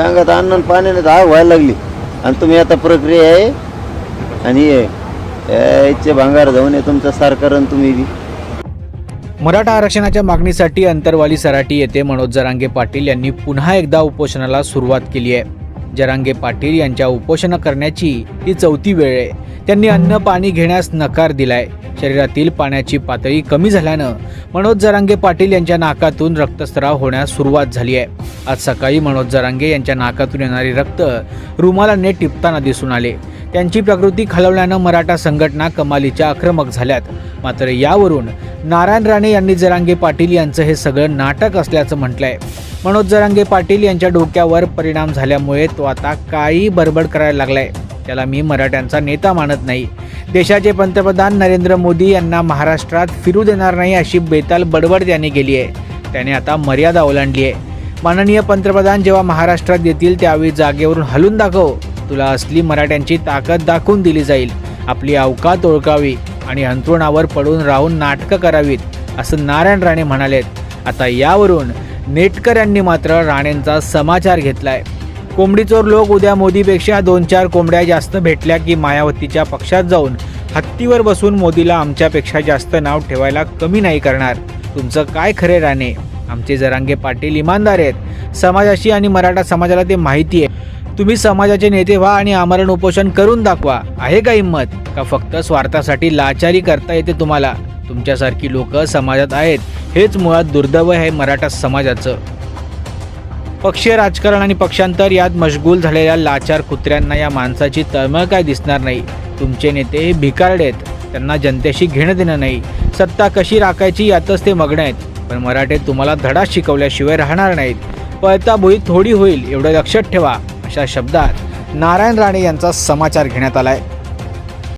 अंगात अन्न आणि पाण्याने आग व्हायला लागली. आणि तुम्ही आता प्रक्रिया आहे आणि याचे भांगार जाऊन आहे तुमचं सरकार आणि तुम्ही बी. मराठा आरक्षणाच्या मागणीसाठी अंतरवाली सराटी येथे मनोज जरांगे पाटील यांनी पुन्हा एकदा उपोषणाला सुरुवात केली आहे. जरांगे पाटील यांच्या उपोषण करण्याची ही चौथी वेळ आहे. त्यांनी अन्न पाणी घेण्यास नकार दिलाय. शरीरातील पाण्याची पातळी कमी झाल्यानं मनोज जरांगे पाटील यांच्या नाकातून रक्तस्राव होण्यास सुरुवात झाली आहे. आज सकाळी मनोज जरांगे यांच्या नाकातून येणारे रक्त रुमालाने टिपताना दिसून आले. त्यांची प्रकृती खालवल्यानं मराठा संघटना कमालीच्या आक्रमक झाल्यात. मात्र यावरून नारायण राणे यांनी जरांगे पाटील यांचं हे सगळं नाटक असल्याचं म्हटलंय. मनोज जरांगे पाटील यांच्या डोक्यावर परिणाम झाल्यामुळे तो आता काही बडबड करायला लागलाय. त्याला मी मराठ्यांचा नेता मानत नाही. देशाचे पंतप्रधान नरेंद्र मोदी यांना महाराष्ट्रात फिरू देणार नाही अशी बेताल बडबड त्याने केली आहे. त्याने आता मर्यादा ओलांडली आहे. माननीय पंतप्रधान जेव्हा महाराष्ट्रात येतील त्यावेळी जागेवरून हलून दाखव. तुला असली मराठ्यांची ताकद दाखवून दिली जाईल. आपली अवकात ओळखावी आणि अंथरुणावर पडून राहून नाटकं करावीत असं नारायण राणे म्हणालेत. आता यावरून नेटकर यांनी मात्र राणेंचा समाचार घेतलाय. कोंबडीचोर लोक उद्या मोदीपेक्षा दोन चार कोंबड्या जास्त भेटल्या की मायावतीच्या पक्षात जाऊन हत्तीवर बसून मोदीला आमच्यापेक्षा जास्त नाव ठेवायला कमी नाही करणार. तुमचं काय खरे राणे? आमचे जरांगे पाटील इमानदार आहेत. समाजाशी आणि मराठा समाजाला ते माहिती आहे. तुम्ही समाजाचे नेते व्हा आणि आमरण उपोषण करून दाखवा. आहे का हिंमत? का फक्त स्वार्थासाठी लाचारी करता येते तुम्हाला? तुमच्यासारखी लोक समाजात आहेत. हेच मुळात दुर्दैव आहे मराठा समाजाचं. पक्षीय राजकारण आणि पक्षांतर यात मशगूल झालेल्या लाचार कुत्र्यांना या माणसाची तळमळ काय दिसणार नाही? तुमचे नेते हे भिकारडे आहेत. त्यांना जनतेशी घेणं देणं नाही. सत्ता कशी राखायची यातच ते मग्न आहेत. पण मराठे तुम्हाला धडा शिकवल्याशिवाय राहणार नाहीत. पळता भुई थोडी होईल एवढं लक्षात ठेवा. अशा शब्दात नारायण राणे यांचा समाचार घेण्यात आलाय.